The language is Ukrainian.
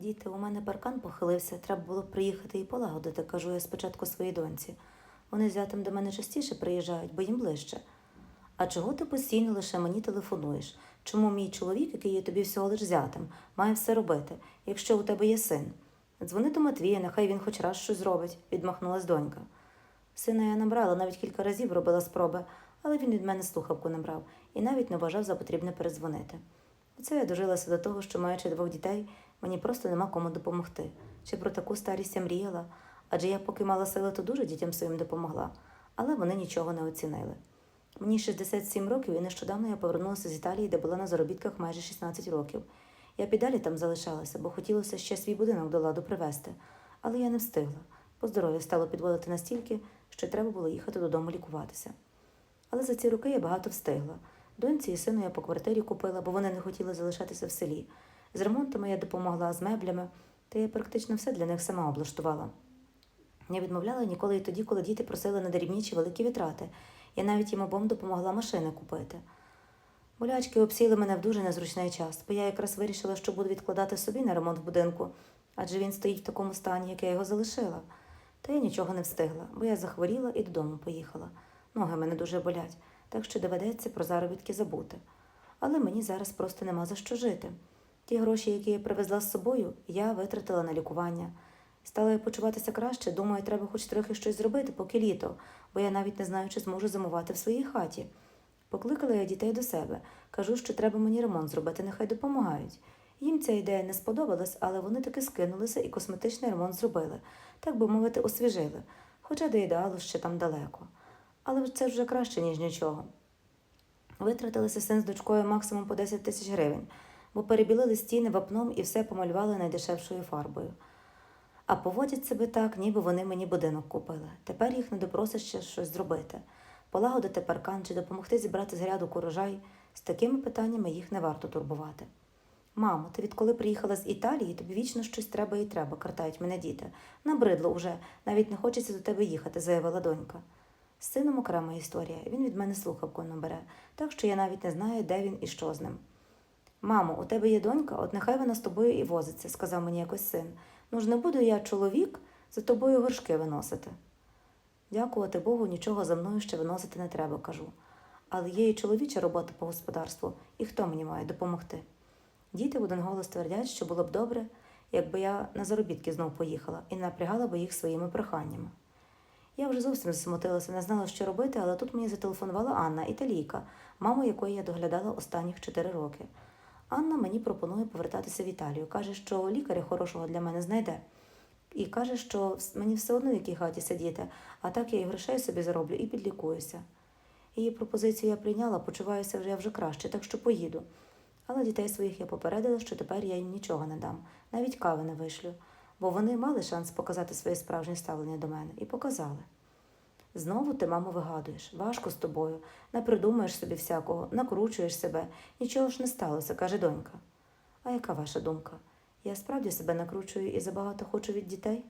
Діти, у мене паркан похилився, треба було приїхати і полагодити, кажу я спочатку своїй доньці. Вони з до мене частіше приїжджають, бо їм ближче. А чого ти постійно лише мені телефонуєш? Чому мій чоловік, який є тобі всього лиш зятем, має все робити, якщо у тебе є син? Дзвони до Матвія, нехай він хоч раз щось зробить, відмахнулась донька. Сина я набрала, навіть кілька разів робила спроби, але він від мене слухавку не брав і навіть не вважав за потрібне передзвонити. Оце я дожилася до того, що маючи двох дітей, мені просто нема кому допомогти. Чи про таку старість я мріяла? Адже я, поки мала сили, то дуже дітям своїм допомогла, але вони нічого не оцінили. Мені 67 років, і нещодавно я повернулася з Італії, де була на заробітках майже 16 років. Я підалі там залишалася, бо хотілося ще свій будинок до ладу привезти, але я не встигла, бо здоров'я стало підводити настільки, що треба було їхати додому лікуватися. Але за ці роки я багато встигла. Доньці і сину я по квартирі купила, бо вони не хотіли залишатися в селі. З ремонтами я допомогла, з меблями, та я практично все для них сама облаштувала. Я відмовляла ніколи і тоді, коли діти просили на дрібні чи великі витрати. Я навіть їм обом допомогла машини купити. Болячки обсіли мене в дуже незручний час, бо я якраз вирішила, що буду відкладати собі на ремонт будинку, адже він стоїть в такому стані, як я його залишила. Та я нічого не встигла, бо я захворіла і додому поїхала. Ноги мене дуже болять, так що доведеться про заробітки забути. Але мені зараз просто нема за що жити. Ті гроші, які я привезла з собою, я витратила на лікування. Стала я почуватися краще, думаю, треба хоч трохи щось зробити, поки літо, бо я навіть не знаю, чи зможу зимувати в своїй хаті. Покликала я дітей до себе, кажу, що треба мені ремонт зробити, нехай допомагають. Їм ця ідея не сподобалась, але вони таки скинулися і косметичний ремонт зробили, так би мовити, освіжили, хоча до ідеалу ще там далеко. Але це вже краще, ніж нічого. Витратилися син з дочкою максимум по 10 тисяч гривень, бо перебілили стіни вапном і все помалювали найдешевшою фарбою. А поводять себе так, ніби вони мені будинок купили. Тепер їх не допросиш ще щось зробити. Полагодити паркан чи допомогти зібрати з гряду урожай. З такими питаннями їх не варто турбувати. Мамо, ти відколи приїхала з Італії, тобі вічно щось треба і треба, картають мене діти. Набридло уже, навіть не хочеться до тебе їхати, заявила донька. З сином окрема історія. Він від мене слухавку не бере, так що я навіть не знаю, де він і що з ним. Мамо, у тебе є донька, от нехай вона з тобою і возиться, сказав мені якось син. Ну ж не буду я, чоловік, за тобою горшки виносити. Дякувати Богу, нічого за мною ще виносити не треба, кажу. Але є і чоловіча робота по господарству, і хто мені має допомогти? Діти в один голос твердять, що було б добре, якби я на заробітки знов поїхала і напрягала би їх своїми проханнями. Я вже зовсім засмутилася, не знала, що робити, але тут мені зателефонувала Анна, італійка, маму якої я доглядала останніх чотири роки. Анна мені пропонує повертатися в Італію. Каже, що лікаря хорошого для мене знайде. І каже, що мені все одно в якій хаті сидіти, а так я і грошей собі зароблю і підлікуюся. Її пропозицію я прийняла, почуваюся вже я вже краще, так що поїду. Але дітей своїх я попередила, що тепер я їм нічого не дам, навіть кави не вишлю, бо вони мали шанс показати своє справжнє ставлення до мене і показали. Знову ти, мамо, вигадуєш, важко з тобою, напридумаєш собі всякого, накручуєш себе, нічого ж не сталося, каже донька. А яка ваша думка? Я справді себе накручую і забагато хочу від дітей?